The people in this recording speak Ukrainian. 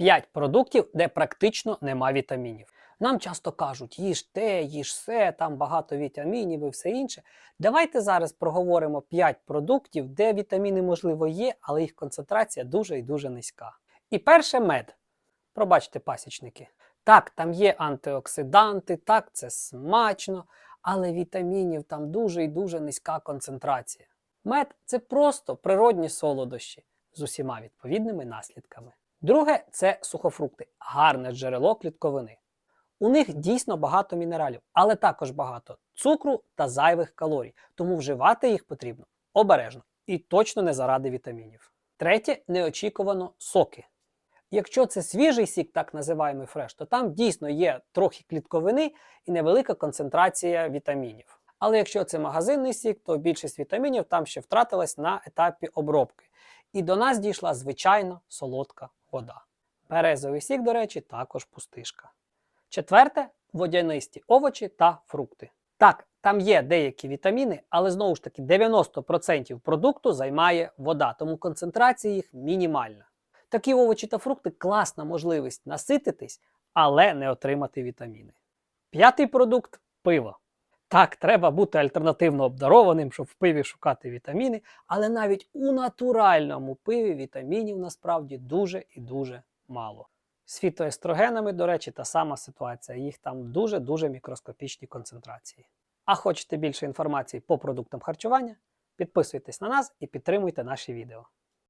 5 продуктів, де практично нема вітамінів. Нам часто кажуть, їж те, їж все, там багато вітамінів і все інше. Давайте зараз проговоримо 5 продуктів, де вітаміни, можливо, є, але їх концентрація дуже і дуже низька. І перше мед. Пробачте, пасічники. Так, там є антиоксиданти, так, це смачно, але вітамінів там дуже і дуже низька концентрація. Мед це просто природні солодощі з усіма відповідними наслідками. Друге це сухофрукти, гарне джерело клітковини. У них дійсно багато мінералів, але також багато цукру та зайвих калорій, тому вживати їх потрібно обережно і точно не заради вітамінів. Третє неочікувано соки. Якщо це свіжий сік, так називаємо фреш, то там дійсно є трохи клітковини і невелика концентрація вітамінів. Але якщо це магазинний сік, то більшість вітамінів там ще втратилась на етапі обробки. І до нас дійшла звичайна солодка вода. Березовий сік, до речі, також пустишка. Четверте водянисті овочі та фрукти. Так, там є деякі вітаміни, але знову ж таки 90% продукту займає вода, тому концентрація їх мінімальна. Такі овочі та фрукти класна можливість насититись, але не отримати вітаміни. П'ятий продукт пиво. Так, треба бути альтернативно обдарованим, щоб в пиві шукати вітаміни, але навіть у натуральному пиві вітамінів насправді дуже і дуже мало. З фітоестрогенами, до речі, та сама ситуація. Їх там дуже-дуже мікроскопічні концентрації. А хочете більше інформації по продуктам харчування? Підписуйтесь на нас і підтримуйте наші відео.